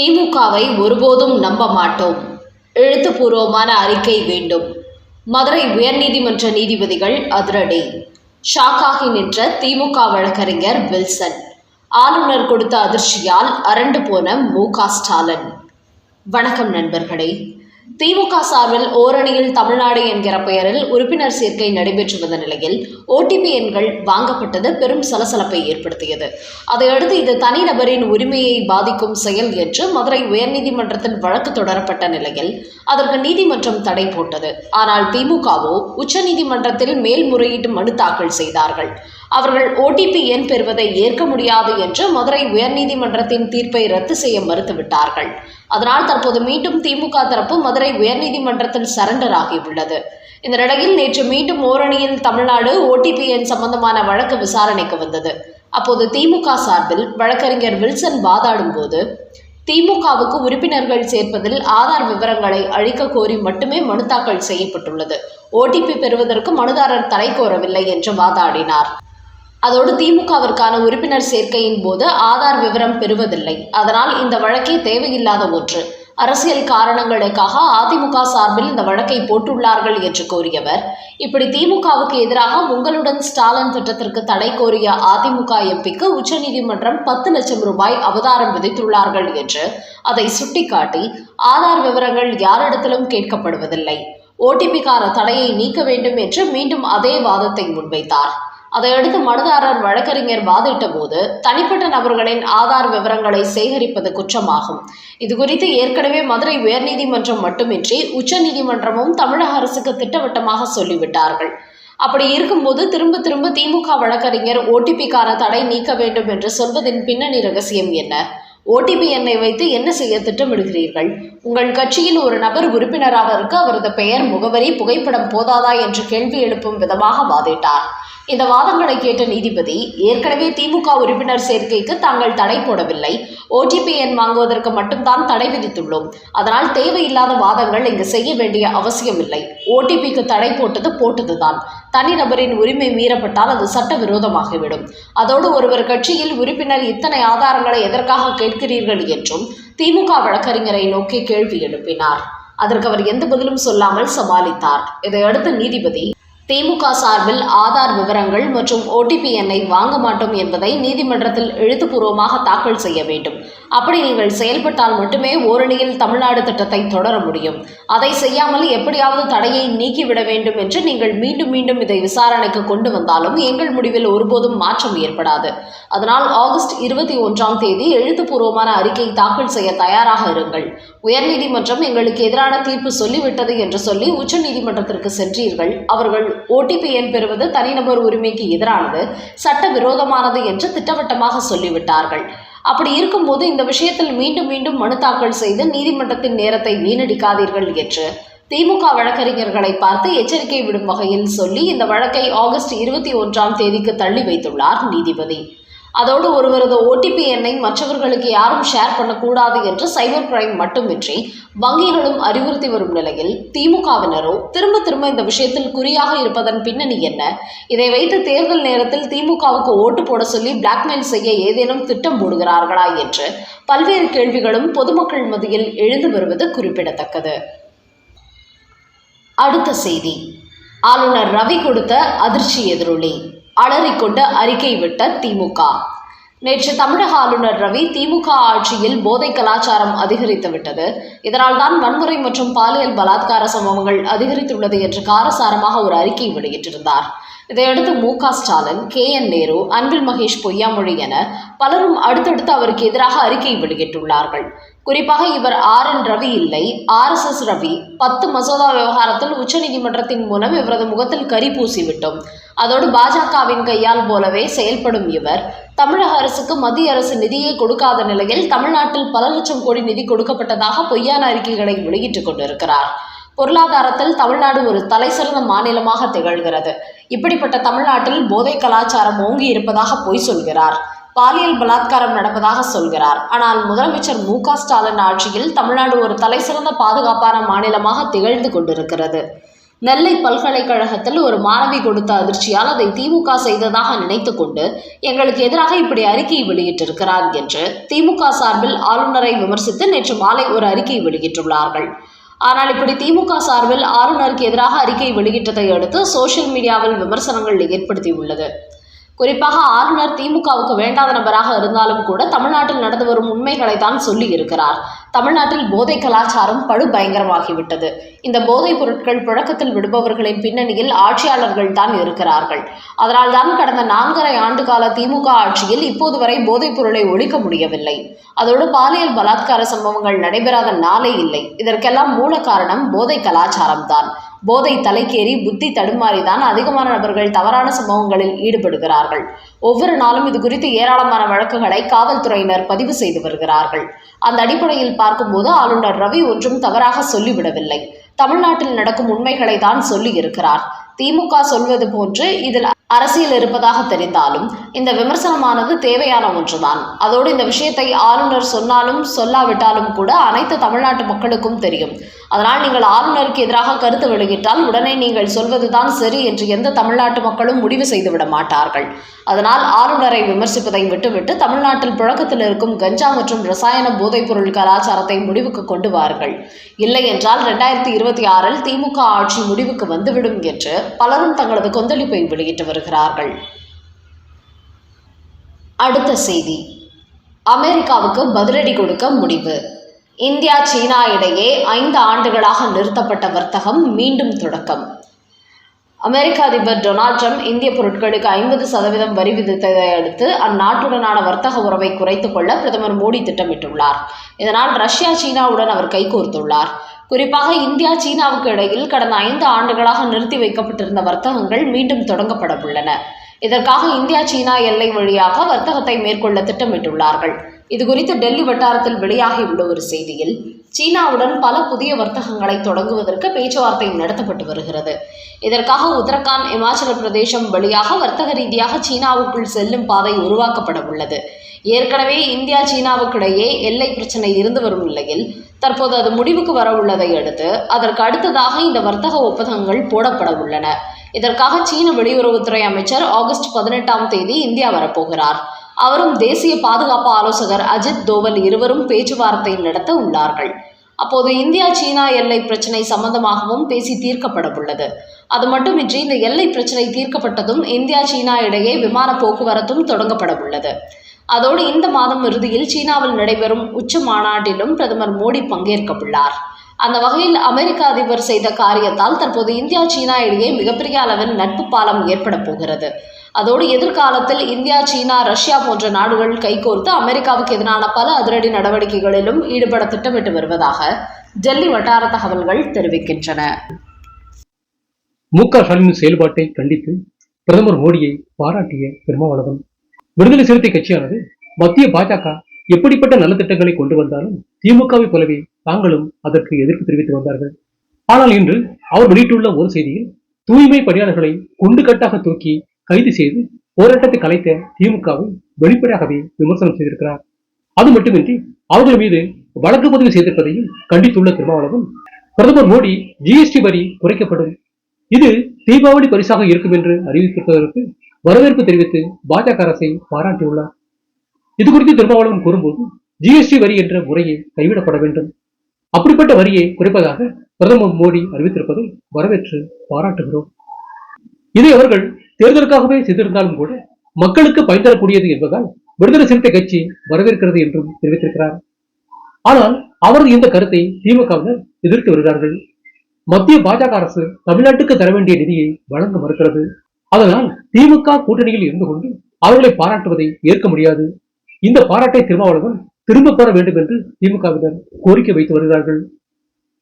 திமுகவை ஒருபோதும் நம்ப மாட்டோம். எழுத்துப்பூர்வமான அறிக்கை வேண்டும். மதுரை உயர்நீதிமன்ற நீதிபதிகள் அதிரடி. ஷாக்காகி நின்ற திமுக வழக்கறிஞர் வில்சன். ஆளுநர் கொடுத்த அதிர்ச்சியால் அரண்டு போன மு ஸ்டாலின். வணக்கம் நண்பர்களே. திமுக சார்பில் ஓரணியில் தமிழ்நாடு என்கிற பெயரில் உறுப்பினர் சேர்க்கை நடைபெற்று வந்த நிலையில் ஓடிபி எண்கள் வாங்கப்பட்டது. பெரும் சலசலப்பை ஏற்படுத்தியது. அதையடுத்து இது தனிநபரின் உரிமையை பாதிக்கும் செயல் என்று மதுரை உயர்நீதிமன்றத்தில் வழக்கு தொடரப்பட்ட நிலையில் அதற்கு நீதிமன்றம் தடை போட்டது. ஆனால் திமுகவோ உச்சநீதிமன்றத்தில் மேல்முறையீட்டு மனு தாக்கல் செய்தார்கள். அவர்கள் ஓடிபி எண் பெறுவதை ஏற்க முடியாது என்று மதுரை உயர்நீதிமன்றத்தின் தீர்ப்பை ரத்து செய்ய மறுத்துவிட்டார்கள். அதனால் தற்போது மீண்டும் திமுக தரப்பு மதுரை உயர்நீதிமன்றத்தில் சரண்டர் ஆகியுள்ளது. இந்த நிலையில் நேற்று மீண்டும் ஓரணியில் தமிழ்நாடு ஓடிபி எண் சம்பந்தமான வழக்கு விசாரணைக்கு வந்தது. அப்போது திமுக சார்பில் வழக்கறிஞர் வில்சன் வாதாடும் போது திமுகவுக்கு உறுப்பினர்கள் சேர்ப்பதில் ஆதார் விவரங்களை அழிக்க கோரி மட்டுமே மனு தாக்கல் செய்யப்பட்டுள்ளது. ஓடிபி பெறுவதற்கு மனுதாரர் தடை கோரவில்லை என்று வாதாடினார். அதோடு திமுகவிற்கான உறுப்பினர் சேர்க்கையின் போது ஆதார் விவரம் பெறுவதில்லை. அதனால் இந்த வழக்கே தேவையில்லாத ஒன்று. அரசியல் காரணங்களுக்காக அதிமுக சார்பில் இந்த வழக்கை போட்டுள்ளார்கள் என்று கூறியவர். இப்படி திமுகவுக்கு எதிராக உங்களுடன் ஸ்டாலின் திட்டத்திற்கு தடை கோரிய அதிமுக எம்பிக்கு உச்சநீதிமன்றம் பத்து லட்சம் ரூபாய் அவதாரம் விதித்துள்ளார்கள் என்று அதை சுட்டிக்காட்டி ஆதார் விவரங்கள் யாரிடத்திலும் கேட்கப்படுவதில்லை. ஓடிபிக்கான தடையை நீக்க வேண்டும் என்று மீண்டும் அதே வாதத்தை முன்வைத்தார். அதையடுத்து மனுதாரர் வழக்கறிஞர் வாதிட்ட போது தனிப்பட்ட நபர்களின் ஆதார் விவரங்களை சேகரிப்பது குற்றமாகும். இது குறித்து ஏற்கனவே மதுரை உயர்நீதிமன்றம் மட்டுமின்றி உச்சநீதிமன்றமும் தமிழக அரசுக்கு திட்டவட்டமாக சொல்லிவிட்டார்கள். அப்படி இருக்கும்போது திரும்ப திரும்ப திமுக வழக்கறிஞர் ஓடிபிக்கான தடை நீக்க வேண்டும் என்று சொல்வதின் பின்னணி ரகசியம் என்ன? ஓடிபி எண்ணை வைத்து என்ன செய்ய திட்டமிடுகிறீர்கள்? உங்கள் கட்சியில் ஒரு நபர் உறுப்பினராவதற்கு அவரது பெயர் முகவரி புகைப்படம் போதாதா என்று கேள்வி எழுப்பும் விதமாக வாதிட்டார். இந்த வாதங்களை கேட்ட நீதிபதி ஏற்கனவே திமுக உறுப்பினர் சேர்க்கைக்கு தாங்கள் தடை போடவில்லை. ஓடிபி எண் வாங்குவதற்கு மட்டும்தான் தடை விதித்துள்ளோம். அதனால் தேவையில்லாத வாதங்கள் இங்கு செய்ய வேண்டிய அவசியமில்லை. ஓடிபிக்கு தடை போட்டது போட்டதுதான். தனிநபரின் உரிமை மீறப்பட்டால் அது சட்டவிரோதமாகிவிடும். அதோடு ஒருவர் கட்சியில் உறுப்பினர் இத்தனை ஆதாரங்களை எதற்காக கேட்கிறீர்கள் என்றும் திமுக வழக்கறிஞரை நோக்கி கேள்வி எழுப்பினார். அதற்கு அவர் எந்த பதிலும் சொல்லாமல் சமாளித்தார். இதையடுத்து நீதிபதி திமுக சார்பில் ஆதார் விவரங்கள் மற்றும் ஓடிபி எண்ணை வாங்க மாட்டோம் என்பதை நீதிமன்றத்தில் எழுத்துப்பூர்வமாக தாக்கல் செய்ய வேண்டும். அப்படி நீங்கள் செயல்பட்டால் மட்டுமே ஓரணியில் தமிழ்நாடு திட்டத்தை தொடர முடியும். அதை செய்யாமல் எப்படியாவது தடையை நீக்கிவிட வேண்டும் என்று நீங்கள் மீண்டும் மீண்டும் இதை விசாரணைக்கு கொண்டு வந்தாலும் எங்கள் முடிவில் ஒருபோதும் மாற்றம் ஏற்படாது. அதனால் ஆகஸ்ட் இருபத்தி ஒன்றாம் தேதி எழுத்துப்பூர்வமான அறிக்கை தாக்கல் செய்ய தயாராக இருங்கள். உயர்நீதிமன்றம் எங்களுக்கு எதிரான தீர்ப்பு சொல்லிவிட்டது என்று சொல்லி உச்சநீதிமன்றத்திற்கு சென்றீர்கள். அவர்கள் ஓடிபி எண் பெறுவது தனிநபர் உரிமைக்கு எதிரானது சட்டவிரோதமானது என்று திட்டவட்டமாக சொல்லிவிட்டார்கள். அப்படி இருக்கும்போது இந்த விஷயத்தில் மீண்டும் மீண்டும் மனு தாக்கல் செய்து நீதிமன்றத்தின் நேரத்தை வீணடிக்காதீர்கள் என்று திமுக வழக்கறிஞர்களை பார்த்து எச்சரிக்கை விடும் வகையில் சொல்லி இந்த வழக்கை ஆகஸ்ட் இருபத்தி ஒன்றாம் தேதிக்கு தள்ளி வைத்துள்ளார் நீதிபதி. அதோடு ஒருவரது ஓடிபி எண்ணை மற்றவர்களுக்கு யாரும் ஷேர் பண்ணக்கூடாது என்று சைபர் கிரைம் மட்டுமின்றி வங்கிகளும் அறிவுறுத்தி வரும் நிலையில் திமுகவினரோ திரும்ப திரும்ப இந்த விஷயத்தில் குறியாக இருப்பதன் பின்னணி என்ன? இதை வைத்து தேர்தல் நேரத்தில் திமுகவுக்கு ஓட்டு போட சொல்லி பிளாக்மெயில் செய்ய ஏதேனும் திட்டம் போடுகிறார்களா என்று பல்வேறு கேள்விகளும் பொதுமக்கள் மத்தியில் எழுந்து வருவது குறிப்பிடத்தக்கது. அடுத்த செய்தி. ஆளுநர் ரவி கொடுத்த அதிர்ச்சி எதிரொலி. அலறிக்கொண்டு அறிக்கை விட்ட திமுக. நேற்று தமிழக ஆளுநர் ரவி திமுக ஆட்சியில் போதை கலாச்சாரம் அதிகரித்து விட்டது. இதனால் தான் வன்முறை மற்றும் பாலியல் பலாத்கார சம்பவங்கள் அதிகரித்துள்ளது என்று காரசாரமாக ஒரு அறிக்கை வெளியிட்டிருந்தார். இதையடுத்து மு க ஸ்டாலின் கே என் நேரு அன்பில் மகேஷ் பொய்யாமொழி என பலரும் அடுத்தடுத்து அவருக்கு எதிராக அறிக்கை வெளியிட்டுள்ளார்கள். குறிப்பாக இவர் ஆர் என் ரவி இல்லை ஆர் எஸ் எஸ் ரவி பத்து மசோதா விவகாரத்தில் உச்சநீதிமன்றத்தின் மூலம் இவரது முகத்தில் கரி பூசிவிட்டோம். அதோடு பாஜகவின் கையால் போலவே செயல்படும் இவர். தமிழக அரசுக்கு மத்திய அரசு நிதியை கொடுக்காத நிலையில் தமிழ்நாட்டில் பல லட்சம் கோடி நிதி கொடுக்கப்பட்டதாக பொய்யான அறிக்கைகளை வெளியிட்டுக் கொண்டிருக்கிறார். பொருளாதாரத்தில் தமிழ்நாடு ஒரு தலைசிறந்த மாநிலமாக திகழ்கிறது. இப்படிப்பட்ட தமிழ்நாட்டில் போதை கலாச்சாரம் ஓங்கி இருப்பதாக பொய் சொல்கிறார். பாலியல் பலாத்காரம் நடப்பதாக சொல்கிறார். ஆனால் முதலமைச்சர் மு க ஸ்டாலின் ஆட்சியில் தமிழ்நாடு ஒரு தலைசிறந்த பாதுகாப்பான மாநிலமாக திகழ்ந்து கொண்டிருக்கிறது. நெல்லை பல்கலைக்கழகத்தில் ஒரு மாணவி கொடுத்த அதிர்ச்சியால் அதை திமுக செய்ததாக நினைத்துக்கொண்டு எங்களுக்கு எதிராக இப்படி அறிக்கை வெளியிட்டிருக்கிறார் என்று திமுக சார்பில் ஆளுநரை விமர்சித்து நேற்று மாலை ஒரு அறிக்கை வெளியிட்டுள்ளார்கள். ஆனால் இப்படி திமுக சார்பில் ஆளுநருக்கு எதிராக அறிக்கை வெளியிட்டதை அடுத்து சோஷியல் மீடியாவில் விமர்சனங்கள் ஏற்படுத்தியுள்ளது. குறிப்பாக ஆளுநர் திமுகவுக்கு வேண்டாத நபராக இருந்தாலும் கூட தமிழ்நாட்டில் நடந்து வரும் உண்மைகளை தான் சொல்லி இருக்கிறார். தமிழ்நாட்டில் போதை கலாச்சாரம் படு பயங்கரமாகிவிட்டது இந்த போதைப் பொருட்கள் புழக்கத்தில் விடுபவர்களின் பின்னணியில் ஆட்சியாளர்கள் தான் இருக்கிறார்கள். அதனால் தான் கடந்த நான்கரை ஆண்டு கால திமுக ஆட்சியில் இப்போது வரை போதைப் பொருளை ஒழிக்க முடியவில்லை. அதோடு பாலியல் பலாத்கார சம்பவங்கள் நடைபெறாத நாளே இல்லை. இதற்கெல்லாம் மூல காரணம் போதை கலாச்சாரம் தான் போதை தலைக்கேறி புத்தி தடுமாறிதான் அதிகமான நபர்கள் தவறான சம்பவங்களில் ஈடுபடுகிறார்கள். ஒவ்வொரு நாளும் இது குறித்து ஏராளமான வழக்குகளை காவல்துறையினர் பதிவு செய்து வருகிறார்கள். அந்த அடிப்படையில் பார்க்கும்போது ஆளுநர் ரவி ஒன்றும் தவறாக சொல்லிவிடவில்லை. தமிழ்நாட்டில் நடக்கும் உண்மைகளை தான் சொல்லி இருக்கிறார் திமுக சொல்வது போன்று இதில் அரசியல் இருப்பதாக தெரிந்தாலும் இந்த விமர்சனமானது தேவையான ஒன்றுதான். அதோடு இந்த விஷயத்தை ஆளுநர் சொன்னாலும் சொல்லாவிட்டாலும் கூட அனைத்து தமிழ்நாட்டு மக்களுக்கும் தெரியும். அதனால் நீங்கள் ஆளுநருக்கு எதிராக கருத்து வெளியிட்டால் உடனே நீங்கள் சொல்வதுதான் சரி என்று எந்த தமிழ்நாட்டு மக்களும் முடிவு செய்துவிட மாட்டார்கள். அதனால் ஆளுநரை விமர்சிப்பதை விட்டுவிட்டு தமிழ்நாட்டில் புழக்கத்தில் இருக்கும் கஞ்சா மற்றும் ரசாயன போதைப்பொருள் கலாச்சாரத்தை முடிவுக்கு கொண்டு வாருங்கள். இல்லை என்றால் ரெண்டாயிரத்தி இருபத்தி ஆறில் திமுக ஆட்சி முடிவுக்கு வந்துவிடும் என்று பலரும் தங்களது கொந்தளிப்பை வெளியிட்டு வருகிறார்கள். அடுத்த செய்தி. அமெரிக்காவுக்கு பதிலடி கொடுக்க முடிவு. இந்தியா சீனா இடையே ஐந்து ஆண்டுகளாக நிறுத்தப்பட்ட வர்த்தகம் மீண்டும் தொடக்கம். அமெரிக்க அதிபர் டொனால்ட் ட்ரம்ப் இந்திய பொருட்களுக்கு ஐம்பது சதவீதம் வரி விதித்ததை அடுத்து அந்நாட்டுடனான வர்த்தக உறவை குறைத்துக் கொள்ள பிரதமர் மோடி திட்டமிட்டுள்ளார். இதனால் ரஷ்யா சீனாவுடன் அவர் கைகோர்த்துள்ளார் குறிப்பாக இந்தியா சீனாவுக்கு இடையில் கடந்த ஐந்து ஆண்டுகளாக நிறுத்தி வைக்கப்பட்டிருந்த வர்த்தகங்கள் மீண்டும் தொடங்கப்பட உள்ளன இதற்காக இந்தியா சீனா எல்லை வழியாக வர்த்தகத்தை மேற்கொள்ள திட்டமிட்டுள்ளார்கள். இதுகுறித்து டெல்லி வட்டாரத்தில் வெளியாகியுள்ள ஒரு செய்தியில் சீனாவுடன் பல புதிய வர்த்தகங்களை தொடங்குவதற்கு பேச்சுவார்த்தை நடத்தப்பட்டு வருகிறது. இதற்காக உத்தரகாண்ட் இமாச்சல பிரதேசம் வழியாக வர்த்தக ரீதியாக சீனாவுக்குள் செல்லும் பாதை உருவாக்கப்பட உள்ளது. ஏற்கனவே இந்தியா சீனாவுக்கிடையே எல்லை பிரச்சனை இருந்து வரும் நிலையில் தற்போது அது முடிவுக்கு வர உள்ளதை அடுத்து அதற்கு அடுத்ததாக இந்த வர்த்தக ஒப்பந்தங்கள் போடப்பட உள்ளன. இதற்காக சீன வெளியுறவுத்துறை அமைச்சர் ஆகஸ்ட் பதினெட்டாம் தேதி இந்தியா வரப்போகிறார். அவரும் தேசிய பாதுகாப்பு ஆலோசகர் அஜித் தோவல் இருவரும் பேச்சுவார்த்தை நடத்த உள்ளார்கள். அப்போது இந்தியா சீனா எல்லை பிரச்சினை சம்பந்தமாகவும் பேசி தீர்க்கப்பட உள்ளது அது மட்டுமின்றி இந்த எல்லை பிரச்சினை தீர்க்கப்பட்டதும் இந்தியா சீனா இடையே விமான போக்குவரத்தும் தொடங்கப்பட உள்ளது அதோடு இந்த மாதம் இறுதியில் சீனாவில் நடைபெறும் உச்ச மாநாட்டிலும் பிரதமர் மோடி பங்கேற்க உள்ளார் அந்த வகையில் அமெரிக்க அதிபர் செய்த காரியத்தால் தற்போது இந்தியா சீனா இடையே மிகப்பெரிய அளவில் நட்பு பாலம் ஏற்பட போகிறது. அதோடு எதிர்காலத்தில் இந்தியா சீனா ரஷ்யா போன்ற நாடுகள் கைகோர்த்து அமெரிக்காவுக்கு எதிரான பல அதிரடி நடவடிக்கைகளிலும் ஈடுபட திட்டமிட்டு வருவதாக டெல்லி வட்டார தகவல்கள் தெரிவிக்கின்றன. மு க ஸ்டாலின் செயல்பாட்டை கண்டித்து பிரதமர் மோடியை பாராட்டிய திருமாவளவன் விடுதலை சிறுத்தை கட்சியானது மத்திய பாஜக எப்படிப்பட்ட நல்ல திட்டங்களை கொண்டு வந்தாலும் திமுகவை போலவே தாங்களும் அதற்கு எதிர்ப்பு தெரிவித்து வந்தார்கள். ஆனால் இன்று அவர் வெளியிட்டுள்ள ஒரு செய்தியில் தூய்மை பணியாளர்களை குண்டு கட்டாக தூக்கி கைது செய்து போராட்டத்தை கலைத்த திமுகவும் வெளிப்படையாகவே விமர்சனம் செய்திருக்கிறார். அது மட்டுமின்றி அவர்கள் மீது வழக்கு பதிவு செய்திருப்பதையும் கண்டித்துள்ள திருமாவளவன் பிரதமர் மோடி ஜிஎஸ்டி வரி குறைக்கப்படும். இது தீபாவளி பரிசாக இருக்கும் என்று அறிவித்திருப்பதற்கு வரவேற்பு தெரிவித்து பாஜக அரசை பாராட்டியுள்ளார். இது குறித்து திருமாவளவன் கூறும்போது ஜிஎஸ்டி வரி என்ற முறையை கைவிடப்பட வேண்டும். அப்படிப்பட்ட வரியை குறைப்பதாக பிரதமர் மோடி அறிவித்திருப்பதை வரவேற்று பாராட்டுகிறோம். இதை அவர்கள் தேர்தலுக்காகவே செய்திருந்தாலும் கூட மக்களுக்கு பயன் தரக்கூடியது என்பதால் விடுதலை சிறுத்தை கட்சி வரவேற்கிறது என்றும் தெரிவித்திருக்கிறார். ஆனால் அவரது இந்த கருத்தை திமுகவினர் எதிர்த்து வருகிறார்கள். மத்திய பாஜக அரசு தமிழ்நாட்டுக்கு தர வேண்டிய நிதியை வழங்க மறுக்கிறது. அதனால் திமுக கூட்டணியில் இருந்து கொண்டு அவர்களை பாராட்டுவதை ஏற்க முடியாது. இந்த பாராட்டை திருமாவளவன் திரும்ப பெற வேண்டும் என்று திமுகவினர் கோரிக்கை வைத்து வருகிறார்கள்.